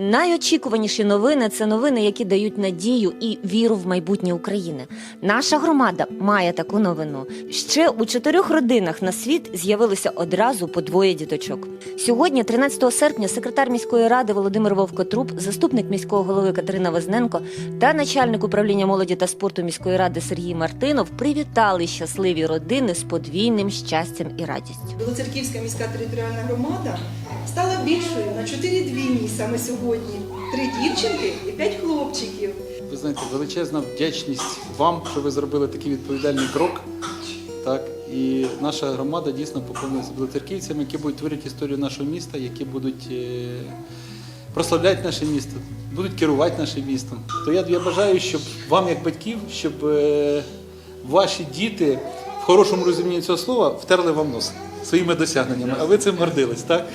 Найочікуваніші новини це новини, які дають надію і віру в майбутнє України. Наша громада має таку новину. Ще у чотирьох родинах на світ з'явилося одразу по двоє діточок. Сьогодні, 13 серпня, секретар міської ради Володимир Вовкотруб, заступник міського голови Катерина Возненко та начальник управління молоді та спорту міської ради Сергій Мартинов привітали щасливі родини з подвійним щастям і радістю. Білоцерківська міська територіальна громада стала більшою на 4 двійні саме сьогодні. Три дівчинки і п'ять хлопчиків. Ви знаєте, величезна вдячність вам, що ви зробили такий відповідальний крок. Так, і наша громада дійсно поповнилася білоцерківцями, які будуть творити історію нашого міста, які будуть е, прославляти наше місто, будуть керувати нашим містом. То я, я бажаю, щоб вам, як батьків, щоб е, ваші діти в хорошому розумінні цього слова втерли вам нос своїми досягненнями, а ви цим гордились, так?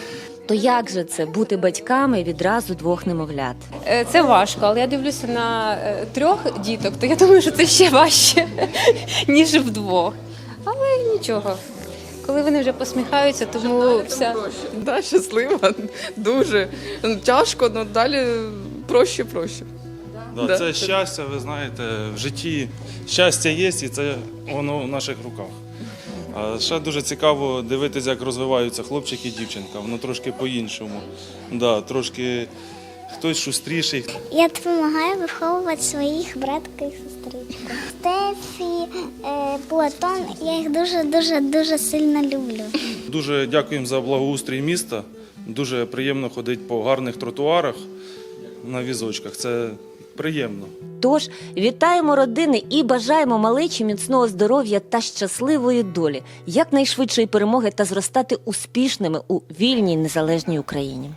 То як же це бути батьками відразу двох немовлят? Е, Це важко, але я дивлюся на е, трьох діток, то я думаю, що це ще важче, ніж вдвох. Але нічого. Коли вони вже посміхаються, тому вся Да, щаслива, дуже. Ну, Тяжко, але далі проще, проще. Да, Да. Це щастя, ви знаєте, в житті щастя є, і це воно в наших руках. А ще дуже цікаво дивитися, як розвиваються хлопчик і дівчинка. Воно трошки по-іншому. Да, трошки хтось шустріший, Я допомагаю виховувати своїх братка і сестричку. Стефі, е, Платон, я їх дуже дуже дуже сильно люблю. Дуже дякуємо за благоустрій міста. Дуже приємно ходити по гарних тротуарах на візочках. Це приємно. Тож вітаємо родини і бажаємо малечі міцного здоров'я та щасливої долі, якнайшвидшої перемоги та зростати успішними у вільній незалежній Україні.